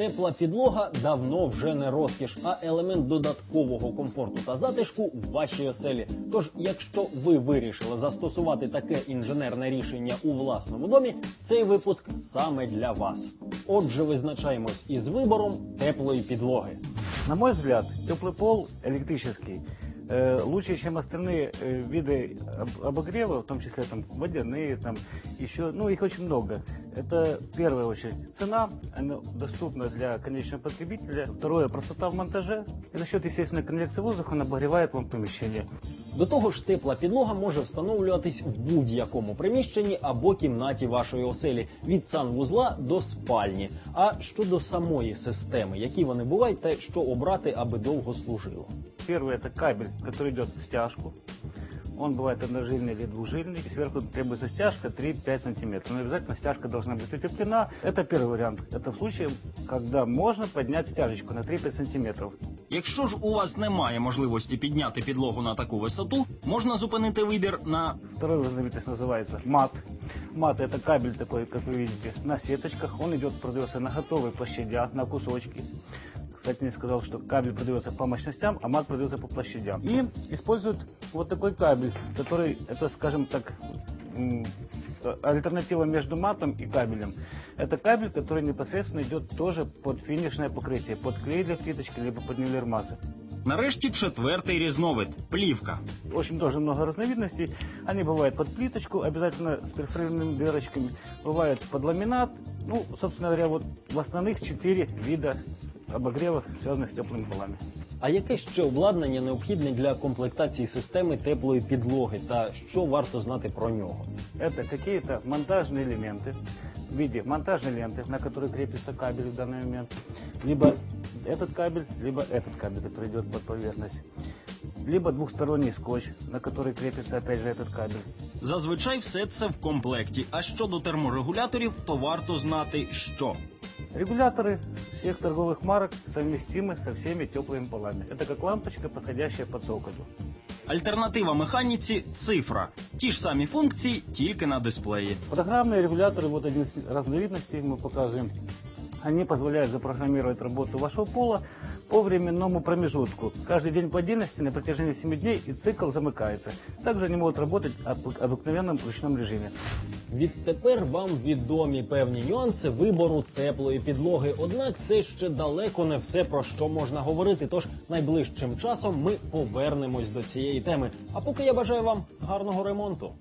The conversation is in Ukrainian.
Тепла підлога давно вже не розкіш, а елемент додаткового комфорту та затишку в вашій оселі. Тож, якщо ви вирішили застосувати таке інженерне рішення у власному домі, цей випуск саме для вас. Отже, визначаємось із вибором теплої підлоги. На мой взгляд, теплый пол электрический э, лучше, чем остальные э, виды об- обогрева, в том числе там водяные, там еще, ну их очень много. Это в первую очередь цена, она доступна для конечного потребителя. Второе, простота в монтаже. И за счет естественной конвекции воздуха он обогревает вам помещение. До того ж, тепла підлога може встановлюватись в будь-якому приміщенні або кімнаті вашої оселі від санвузла до спальні. А щодо самої системи, які вони бувають, та що обрати, аби довго служило. Первый это кабель, который идет в стяжку. Он бывает одножильный или двужильный. И сверху требуется стяжка 3-5 сантиметров. Но обязательно стяжка должна быть утеплена. Это первый вариант. Это в случае, когда можно поднять стяжечку на 3-5 сантиметров. Якщо ж у вас немає можливості підняти підлогу на таку висоту, можна зупинити вибір на Второй разновидность называется мат. Мат это кабель такой, как вы видите, на сеточках. Он идет, продается на готовой площадях, на кусочки. Кстати, не сказал, что кабель продается по мощностям, а мат продается по площадям. И используют вот такой кабель, который, это, скажем так, м, э, альтернатива между матом и кабелем. Это кабель, который непосредственно идет тоже под финишное покрытие, под клей для плиточки, либо под нивелир массы. нарешті четвертий різновид плівка. Очень тоже много разновидностей. Они бывают под плиточку, обязательно с перфорированными дырочками. Бывают под ламинат. Ну, собственно говоря, вот в основных четыре вида обогревов, связанных с теплыми полами. А яке ще обладнання необхідне для комплектації системи теплої підлоги, та що варто знати про нього? Это какие-то монтажные элементы в виде монтажной ленты, на которой крепится кабель в данный момент. Либо этот кабель, либо этот кабель, который идет под поверхность. Либо двухсторонний скотч, на который крепится опять же этот кабель. Зазвичай все це в комплекті. А щодо терморегуляторів, то варто знати, що Регуляторы всех торговых марок совместимы со всеми теплыми полами. Это как лампочка, подходящая под цоколю. альтернатива механіці цифра. Ті ж самі функції, тільки на дисплеї. Программные регуляторы, вот один из разновидностей мы показываем. Они позволяют запрограммировать работу вашего пола по временному промежутку. Каждый день по отдельности на протяжении 7 дней и цикл замыкается. Также они могут работать в обыкновенном ручном режиме. Відтепер вам відомі певні нюанси вибору теплої підлоги. Однак це ще далеко не все про що можна говорити. Тож найближчим часом ми повернемось до цієї теми. А поки я бажаю вам гарного ремонту.